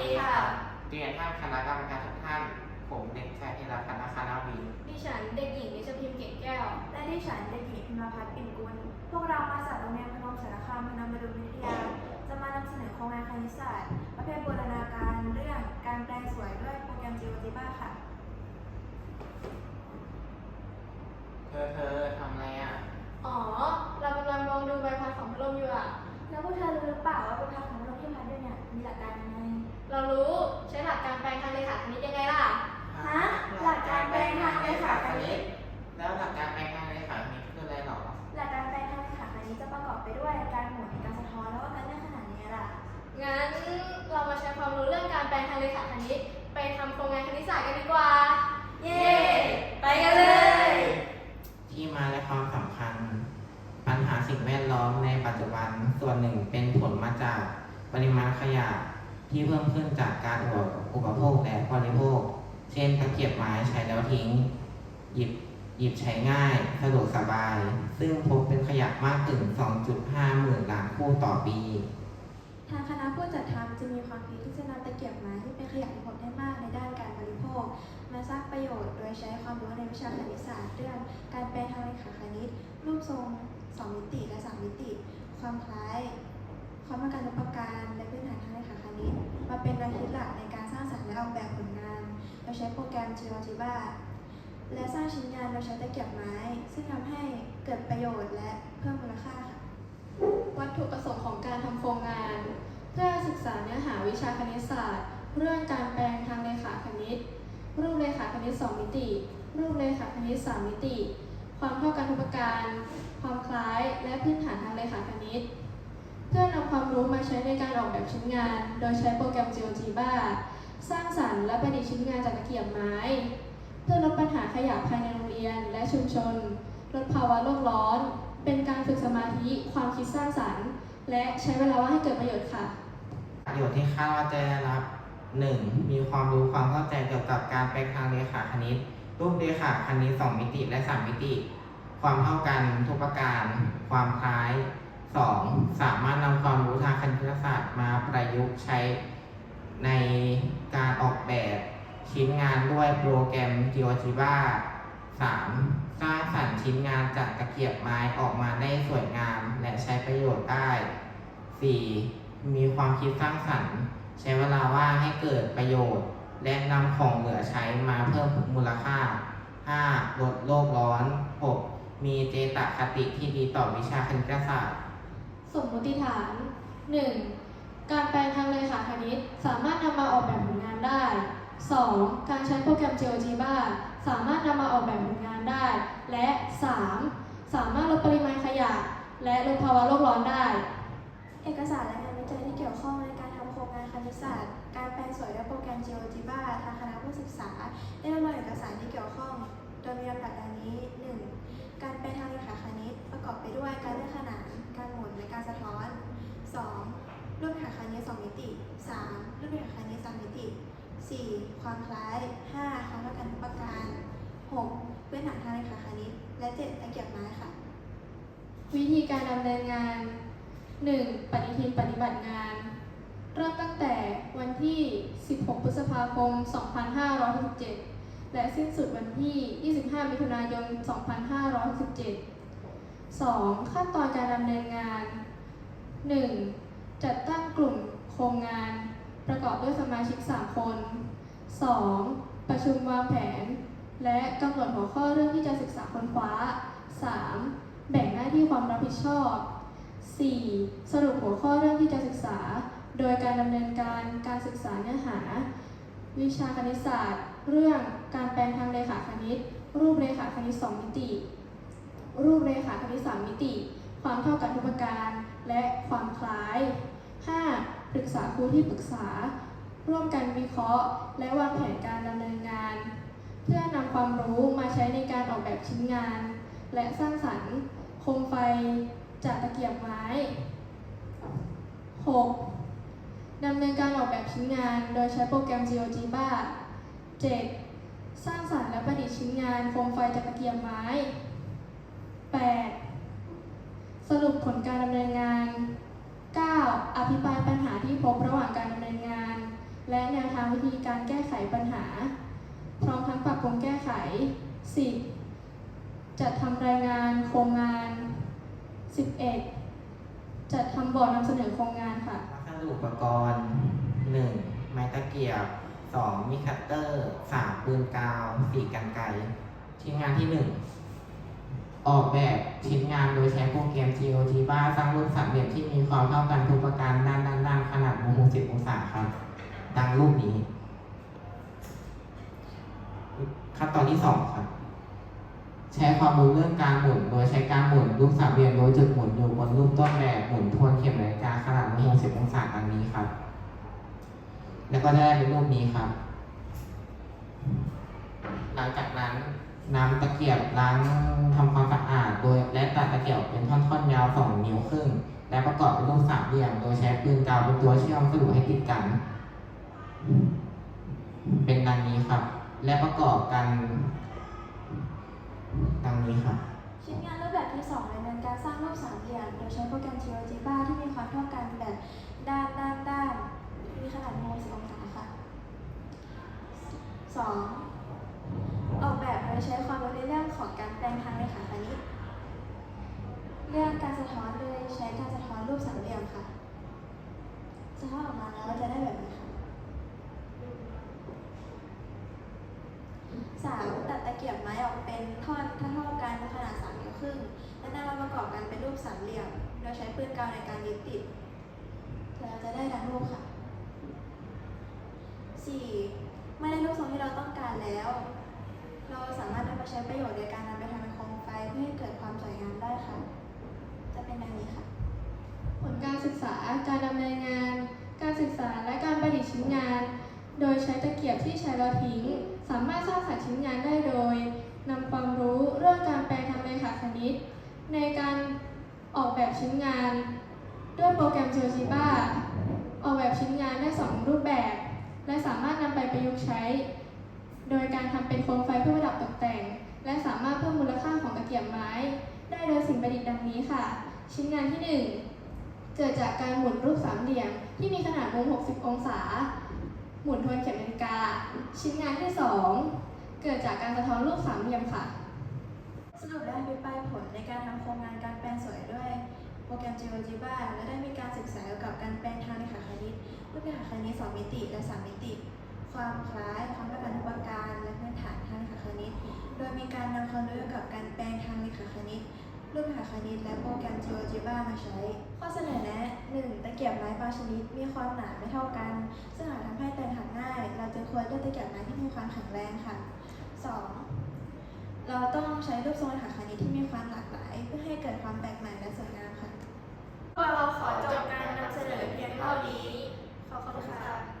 ดีค่ะเรียนท่านคณะกรรมการทุกท่าน ผมเด็กชายธีรพัฒน์นาคานาวินดิฉันเด็กหญิงนิชพิมพ์เก่งแก้ว และที่ฉันเด็กหญิงพิมพัฒน์ปิ่นกุลพวกเรามาจากโรงเรียนพนมสารคามพนมรุวิทยา จะมานำเสนอโครงงานคณิตศาสตร์ ประเภทบูรณาการเรื่องการแปลงสวยด้วยโปรแกรม GeoGebra ค่ะ เธอเธอทำอะไรอะ ขาคณิตยังไงล่ะ ฮะ หลักการแปลงทางเลขาคณิต แล้วหลักการแปลงทางเลขาคณิตคืออะไรหรอ หลักการแปลงทางเลขาคณิตจะประกอบไปด้วยการหมุนการสะท้อนแล้วก็การเลื่อนขนาดนี้ล่ะ งั้นเรามาใช้ความรู้เรื่องการแปลงทางเลขาคณิต ไปทำโครงงานคณิตศาสตร์กันดีกว่า เย้ ไปกันเลย ที่มาและความสำคัญ ปัญหาสิ่งแวดล้อมในปัจจุบันส่วนหนึ่งเป็นผลมาจากปริมาณขยะ ที่เพิ่มขึ้นจากการอุปโภคและบริโภค เช่นตะเกียบไม้ใช้แล้วทิ้ง หยิบหยิบใช้ง่ายสะดวกสบาย ซึ่งพบเป็นขยะมากถึง 2.5 หมื่นล้านคู่ต่อปี ทางคณะผู้จัดทำจะมีความคิดที่จะนำตะเกียบไม้ที่เป็นขยะที่พบได้มากในด้านการบริโภค มาสร้างประโยชน์โดยใช้ความรู้ในวิชาคณิตศาสตร์เรื่อง การแปลทางเลขาคณิต รูปทรงสองมิติและสามมิติ ความคล้ายความต้องการอุปการและพื้นฐานทางเลขาคณิต มาเป็นแนวคิดหลักในการสร้างสรรค์และออกแบบผลงานโดยใช้โปรแกรม GeoGebra และสร้างชิ้นงานโดยใช้ตะเกียบไม้ ซึ่งทำให้เกิดประโยชน์และเพิ่มมูลค่าค่ะ วัตถุประสงค์ของการทำโครงงาน เพื่อศึกษาเนื้อหาวิชาคณิตศาสตร์ เรื่องการแปลงทางเลขาคณิต รูปเลขาคณิต 2 มิติ รูปเลขาคณิต 3 มิติ ความเท่ากันทุกประการ ความคล้ายและพื้นฐานทางเลขาคณิต เพื่อนำความรู้มาใช้ในการออกแบบชิ้นงาน โดยใช้โปรแกรม GeoGebra สร้างสรรค์และประดิษฐ์ชิ้นงานจากตะเกียบไม้ เพื่อลดปัญหาขยะภายในโรงเรียนและชุมชน ลดภาวะโลกร้อน เป็นการฝึกสมาธิ ความคิดสร้างสรรค์ และใช้เวลาว่างให้เกิดประโยชน์ค่ะ ประโยชน์ที่คาดว่าจะได้รับ 1. มีความรู้ความเข้าใจเกี่ยวกับการแปทางเลขาคณิต รูปเลขาคณิต 2 มิติและ 3 มิติ ความเท่ากันทุกประการ ความคล้าย 2. สามารถนำความรู้ทางคณิตศาสตร์มาประยุกต์ใช้ในการออกแบบชิ้นงานด้วยโปรแกรม GeoGebra 3. สร้างสรรค์ชิ้นงานจากตะเกียบไม้ออกมาได้สวยงามและใช้ประโยชน์ได้ 4. มีความคิดสร้างสรรค์ ใช้เวลาว่างให้เกิดประโยชน์ และนำของเหลือใช้มาเพิ่มมูลค่า 5. ลดโลกร้อน 6. มีเจตคติที่ดีต่อวิชาคณิตศาสตร์ สมมติฐาน 1. การแปลงทางเลขาคณิต สามารถนำมาออกแบบผลงานได้ 2. การใช้โปรแกรม GeoGebra สามารถนำมาออกแบบผลงานได้ และ 3. สามารถลดปริมาณขยะ และลดภาวะโลกร้อนได้ เอกสารและงานวิจัยที่เกี่ยวข้องในการทำโครงงานคณิตศาสตร์ การแปลงสวยด้วยโปรแกรม GeoGebra ทางคณะผู้ศึกษา ได้รวบเอกสารที่เกี่ยวข้อง และ 7. ตะเกียบไม้ค่ะ วิธีการดำเนินงาน 1. ปฏิทินปฏิบัติงาน เริ่มตั้งแต่วันที่ 16 พฤษภาคม 2567 และสิ้นสุดวันที่ 25 มิถุนายน 2567 2. ขั้นตอนการดำเนินงาน 1. จัดตั้งกลุ่มโครงงาน ประกอบด้วยสมาชิก 3 คน 2. ประชุมวางแผน และกำหนดหัวข้อเรื่องที่จะศึกษาค้นคว้า 3. แบ่งหน้าที่ความรับผิดชอบ 4. สรุปหัวข้อเรื่องที่จะศึกษา โดยการดำเนินการการศึกษาเนื้อหา วิชาคณิตศาสตร์ เรื่องการแปลงทางเลขาคณิต รูปเลขาคณิต 2 มิติ รูปเลขาคณิต 3 มิติ ความเท่ากันทุกประการ และความคล้าย 5. ปรึกษาครูที่ปรึกษา ร่วมกันวิเคราะห์ และวางแผนการดำเนินงาน เพื่อนำความรู้มาใช้ในการออกแบบชิ้นงาน และสร้างสรรค์โคมไฟจากตะเกียบไม้ 6. ดำเนินการออกแบบชิ้นงาน โดยใช้โปรแกรม GeoGebra 7. สร้างสรรค์และประดิษฐ์ชิ้นงานโคมไฟจากตะเกียบไม้ 8. สรุปผลการดำเนินงาน 9. อภิปรายปัญหาที่พบระหว่างการดำเนินงาน และแนวทางวิธีการแก้ไขปัญหา พร้อมทั้งปรับปรุงแก้ไข 10. จัดทำรายงานโครงงาน 11. จัดทำบอร์ดนำเสนอโครงงานค่ะวัสดุอุปกรณ์ 1. ไม้ตะเกียบ 2. มีคัตเตอร์ 3. ปืนกาว 4. กันไกรชิ้นงานที่ 1 ออกแบบชิ้นงานโดยใช้โปรแกรม GeoGebra สร้างรูปสามเหลี่ยมที่มีความเท่ากันทุกประการด้านด้านด้านขนาดมุม60องศาครับ ดังรูปนี้ ขั้นตอนที่2ครับ ใช้ความรู้เรื่องการหมุน โดยใช้การหมุนรูปสามเหลี่ยมโดยจุดหมุนอยู่บนรูปต้นแบบหมุนทวนเข็มนาฬิกาขนาดมุม60องศาดังนี้ครับ แล้วก็ได้เป็นรูปนี้ครับ หลังจากนั้นนำตะเกียบล้างทำความสะอาดโดยและตัดตะเกียบเป็นท่อนๆยาว2นิ้วครึ่ง และประกอบเป็นรูปสามเหลี่ยม โดยใช้ปืนกาวเป็นตัวเชื่อมสรุปให้ติดกัน เป็นดังนี้ครับ และประกอบกันดังนี้ครับชิ้นงานรูปแบบที่2ดำเนินการสร้างรูปสามเหลี่ยมโดยใช้โปรแกรม GeoGebra ที่มีความเท่ากันแบบด้านด้านด้านมีขนาด60องศาค่ะ 2. ออกแบบโดยใช้ความรู้ในเรื่องของการแปลงทางเลขาคณิตเรื่องการสะท้อนโดยใช้การสะท้อนรูปสามเหลี่ยมค่ะ สะท้อนออกมาแล้วจะได้แบบนี้ค่ะ สามตัดตะเกียบไม้ออกเป็นท่อนเท่าๆกันขนาดสามนิ้วครึ่งและนำมาประกอบกันเป็นรูปสามเหลี่ยม โดยใช้ปืนกาวในการยึดติดเราจะได้ดังรูปค่ะสี่เมื่อได้รูปทรงที่เราต้องการแล้ว เราสามารถนำมาใช้ประโยชน์โดยการนำไปทำเป็นโคมไฟเพื่อให้เกิดความสวยงามได้ค่ะ จะเป็นดังนี้ค่ะ ผลการศึกษาการดำเนินงาน โดยใช้ตะเกียบที่ใช้แล้วทิ้ง สามารถสร้างสรรค์ชิ้นงานได้โดยนำความรู้เรื่องการแปลงทางเลขาคณิต ในการออกแบบชิ้นงาน ด้วยโปรแกรม GeoGebra ออกแบบชิ้นงานได้สองรูปแบบ และสามารถนำไปประยุกต์ใช้ โดยการทำเป็นโคมไฟเพื่อประดับตกแต่ง และสามารถเพิ่มมูลค่าของตะเกียบไม้ ได้โดยสิ่งประดิษฐ์ดังนี้ค่ะ ชิ้นงานที่หนึ่งเกิดจากการหมุนรูปสามเหลี่ยมที่มีขนาดมุม 60 องศา หมุนทวนเข็มนาฬิกา ชิ้นงานที่ 2 เกิดจากการสะท้อนรูปสามเหลี่ยมค่ะ สรุปได้อภิปรายผลในการทำโครงงานการแปลงสวยด้วย โปรแกรม GeoGebra และได้มีการศึกษาเกี่ยวกับการแปลงทางเลขาคณิตรูปเลขาคณิต2มิติและ 3 มิติ ความคล้ายความต้องการทุกปการและพื้นฐานทางเลขาคณิต โดยมีการนำความรู้เกี่ยวกับการแปลงทางเลขาคณิต รูปแบบคณิตและโปรแกรม GeoGebra มาใช้ ข้อเสนอแนะ 1. ตะเกียบไม้บางชนิดมีความหนาไม่เท่ากัน ซึ่งอาจทำให้แตกหักง่าย เราจะควรเลือกตะเกียบไม้ที่มีความแข็งแรงค่ะ 2. เราต้องใช้รูปทรงรหัสคณิตที่มีความหลากหลาย เพื่อให้เกิดความแปลกใหม่และสวยงามค่ะ พวกเราขอจบการนำเสนอเพียงเท่านี้ ขอบคุณค่ะ